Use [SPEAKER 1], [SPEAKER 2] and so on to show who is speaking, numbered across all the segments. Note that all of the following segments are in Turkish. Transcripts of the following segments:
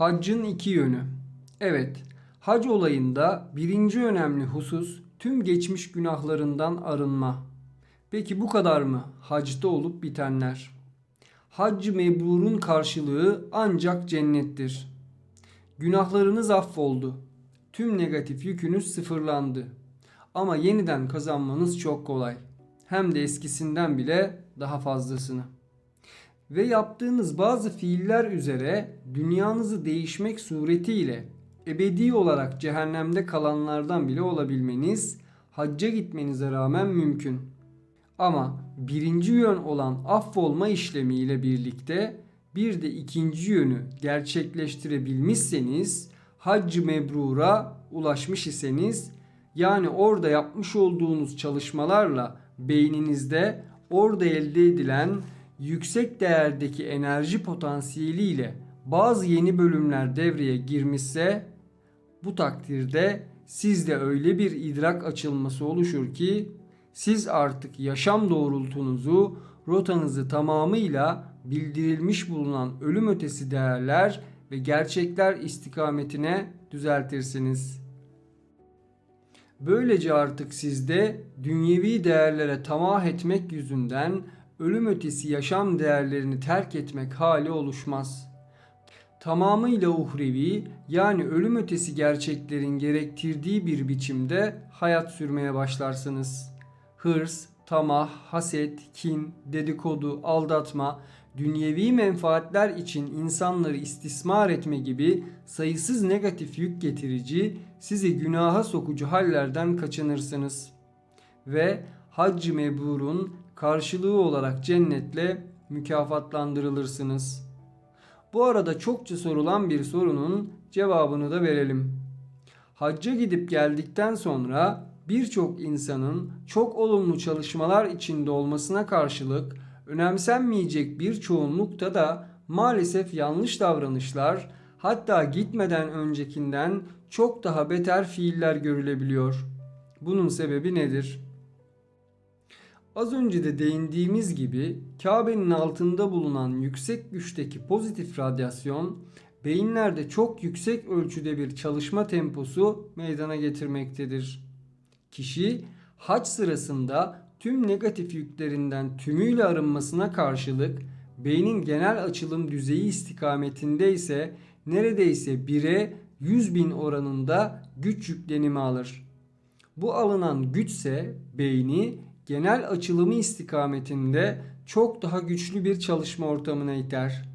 [SPEAKER 1] Haccın iki yönü. Evet, hac olayında birinci önemli husus tüm geçmiş günahlarından arınma. Peki bu kadar mı hacda olup bitenler? Hac-ı mebrurun karşılığı ancak cennettir. Günahlarınız affoldu. Tüm negatif yükünüz sıfırlandı. Ama yeniden kazanmanız çok kolay. Hem de eskisinden bile daha fazlasını. Ve yaptığınız bazı fiiller üzere dünyanızı değişmek suretiyle ebedi olarak cehennemde kalanlardan bile olabilmeniz hacca gitmenize rağmen mümkün. Ama birinci yön olan affolma işlemiyle birlikte bir de ikinci yönü gerçekleştirebilmişseniz haccı mebrura ulaşmış iseniz yani orada yapmış olduğunuz çalışmalarla beyninizde orada elde edilen yüksek değerdeki enerji potansiyeliyle bazı yeni bölümler devreye girmişse bu takdirde sizde öyle bir idrak açılması oluşur ki siz artık yaşam doğrultunuzu, rotanızı tamamıyla bildirilmiş bulunan ölüm ötesi değerler ve gerçekler istikametine düzeltirsiniz. Böylece artık sizde dünyevi değerlere tamah etmek yüzünden ölüm ötesi yaşam değerlerini terk etmek hali oluşmaz. Tamamıyla uhrevi yani ölüm ötesi gerçeklerin gerektirdiği bir biçimde hayat sürmeye başlarsınız. Hırs, tamah, haset, kin, dedikodu, aldatma, dünyevi menfaatler için insanları istismar etme gibi sayısız negatif yük getirici, sizi günaha sokucu hallerden kaçınırsınız. Ve hac-ı mebrurun karşılığı olarak cennetle mükafatlandırılırsınız. Bu arada çokça sorulan bir sorunun cevabını da verelim. Hacca gidip geldikten sonra birçok insanın çok olumlu çalışmalar içinde olmasına karşılık önemsenmeyecek bir çoğunlukta da maalesef yanlış davranışlar hatta gitmeden öncekinden çok daha beter fiiller görülebiliyor. Bunun sebebi nedir? Az önce de değindiğimiz gibi Kabe'nin altında bulunan yüksek güçteki pozitif radyasyon beyinlerde çok yüksek ölçüde bir çalışma temposu meydana getirmektedir. Kişi hac sırasında tüm negatif yüklerinden tümüyle arınmasına karşılık beynin genel açılım düzeyi istikametinde ise neredeyse 1'e 100 bin oranında güç yüklenimi alır. Bu alınan güçse beyni genel açılımı istikametinde çok daha güçlü bir çalışma ortamına iter.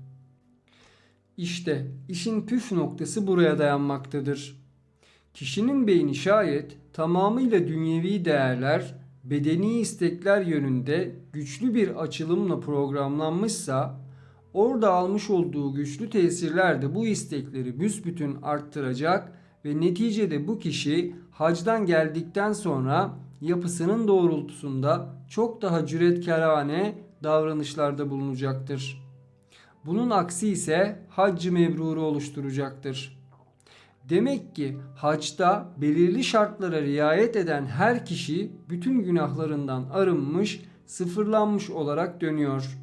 [SPEAKER 1] İşte işin püf noktası buraya dayanmaktadır. Kişinin beyni şayet tamamıyla dünyevi değerler, bedeni istekler yönünde güçlü bir açılımla programlanmışsa orada almış olduğu güçlü tesirler de bu istekleri büsbütün arttıracak ve neticede bu kişi hacdan geldikten sonra yapısının doğrultusunda çok daha cüretkarane davranışlarda bulunacaktır. Bunun aksi ise haccı mebruru oluşturacaktır. Demek ki hacda belirli şartlara riayet eden her kişi bütün günahlarından arınmış, sıfırlanmış olarak dönüyor.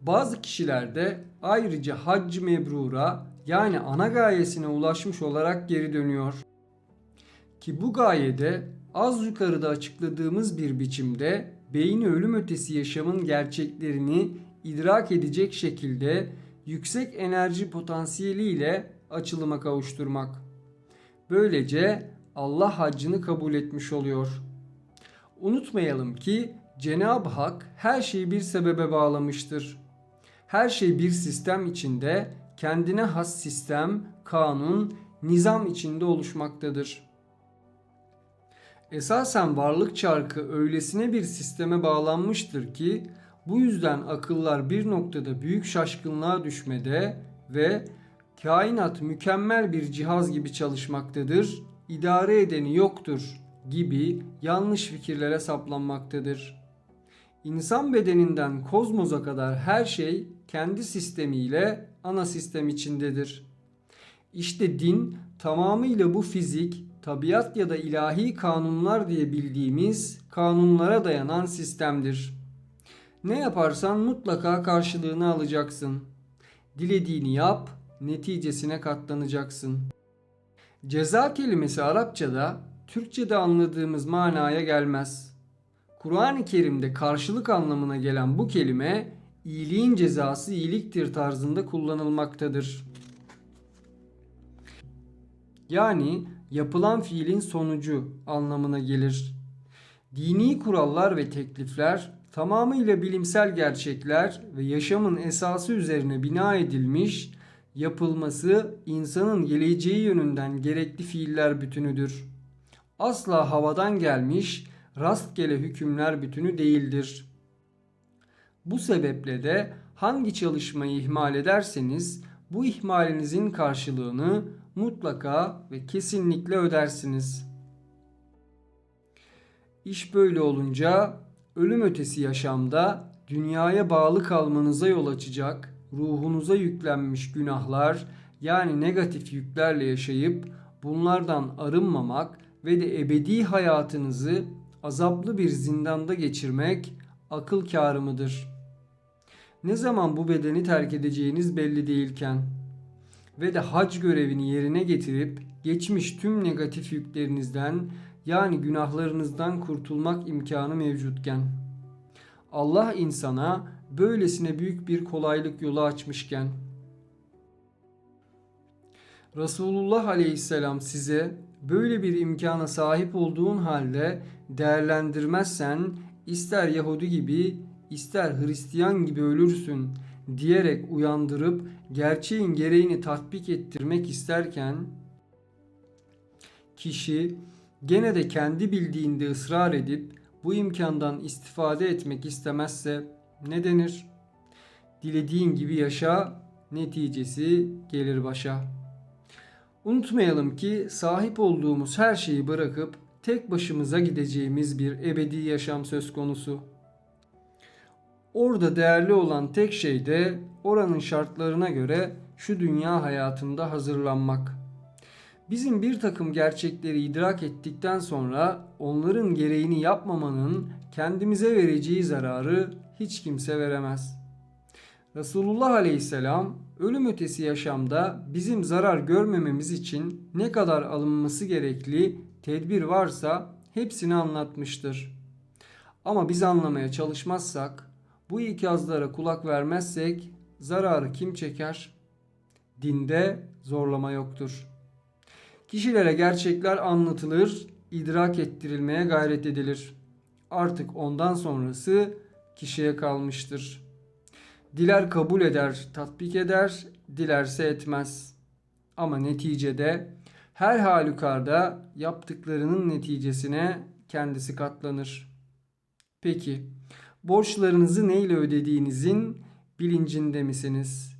[SPEAKER 1] Bazı kişilerde ayrıca haccı mebrura yani ana gayesine ulaşmış olarak geri dönüyor. Ki bu gayede az yukarıda açıkladığımız bir biçimde beyni ölüm ötesi yaşamın gerçeklerini idrak edecek şekilde yüksek enerji potansiyeli ile açılıma kavuşturmak. Böylece Allah haccını kabul etmiş oluyor. Unutmayalım ki Cenab-ı Hak her şeyi bir sebebe bağlamıştır. Her şey bir sistem içinde kendine has sistem, kanun, nizam içinde oluşmaktadır. Esasen varlık çarkı öylesine bir sisteme bağlanmıştır ki bu yüzden akıllar bir noktada büyük şaşkınlığa düşmede ve kainat mükemmel bir cihaz gibi çalışmaktadır, idare edeni yoktur gibi yanlış fikirlere saplanmaktadır. İnsan bedeninden kozmoza kadar her şey kendi sistemiyle ana sistem içindedir. İşte din tamamıyla bu fizik, tabiat ya da ilahi kanunlar diye bildiğimiz kanunlara dayanan sistemdir. Ne yaparsan mutlaka karşılığını alacaksın. Dilediğini yap, neticesine katlanacaksın. Ceza kelimesi Arapçada Türkçe'de anladığımız manaya gelmez. Kur'an-ı Kerim'de karşılık anlamına gelen bu kelime iyiliğin cezası iyiliktir tarzında kullanılmaktadır. Yani yapılan fiilin sonucu anlamına gelir. Dini kurallar ve teklifler tamamıyla bilimsel gerçekler ve yaşamın esası üzerine bina edilmiş, yapılması insanın geleceği yönünden gerekli fiiller bütünüdür. Asla havadan gelmiş rastgele hükümler bütünü değildir. Bu sebeple de hangi çalışmayı ihmal ederseniz bu ihmalinizin karşılığını mutlaka ve kesinlikle ödersiniz. İş böyle olunca ölüm ötesi yaşamda dünyaya bağlı kalmanıza yol açacak, ruhunuza yüklenmiş günahlar yani negatif yüklerle yaşayıp bunlardan arınmamak ve de ebedi hayatınızı azaplı bir zindanda geçirmek akıl kârı mıdır? Ne zaman bu bedeni terk edeceğiniz belli değilken ve de hac görevini yerine getirip geçmiş tüm negatif yüklerinizden yani günahlarınızdan kurtulmak imkanı mevcutken Allah insana böylesine büyük bir kolaylık yolu açmışken Resulullah Aleyhisselam size böyle bir imkana sahip olduğun halde değerlendirmezsen ister Yahudi gibi ister Hristiyan gibi ölürsün diyerek uyandırıp gerçeğin gereğini tatbik ettirmek isterken kişi gene de kendi bildiğinde ısrar edip bu imkandan istifade etmek istemezse ne denir? Dilediğin gibi yaşa, neticesi gelir başa. Unutmayalım ki sahip olduğumuz her şeyi bırakıp tek başımıza gideceğimiz bir ebedi yaşam söz konusu. Orada değerli olan tek şey de oranın şartlarına göre şu dünya hayatında hazırlanmak. Bizim bir takım gerçekleri idrak ettikten sonra onların gereğini yapmamanın kendimize vereceği zararı hiç kimse veremez. Resulullah Aleyhisselam ölüm ötesi yaşamda bizim zarar görmememiz için ne kadar alınması gerekli tedbir varsa hepsini anlatmıştır. Ama biz anlamaya çalışmazsak, bu ikazlara kulak vermezsek zararı kim çeker? Dinde zorlama yoktur. Kişilere gerçekler anlatılır, idrak ettirilmeye gayret edilir. Artık ondan sonrası kişiye kalmıştır. Diler kabul eder, tatbik eder, dilerse etmez. Ama neticede her halükarda yaptıklarının neticesine kendisi katlanır. Peki borçlarınızı neyle ödediğinizin bilincinde misiniz?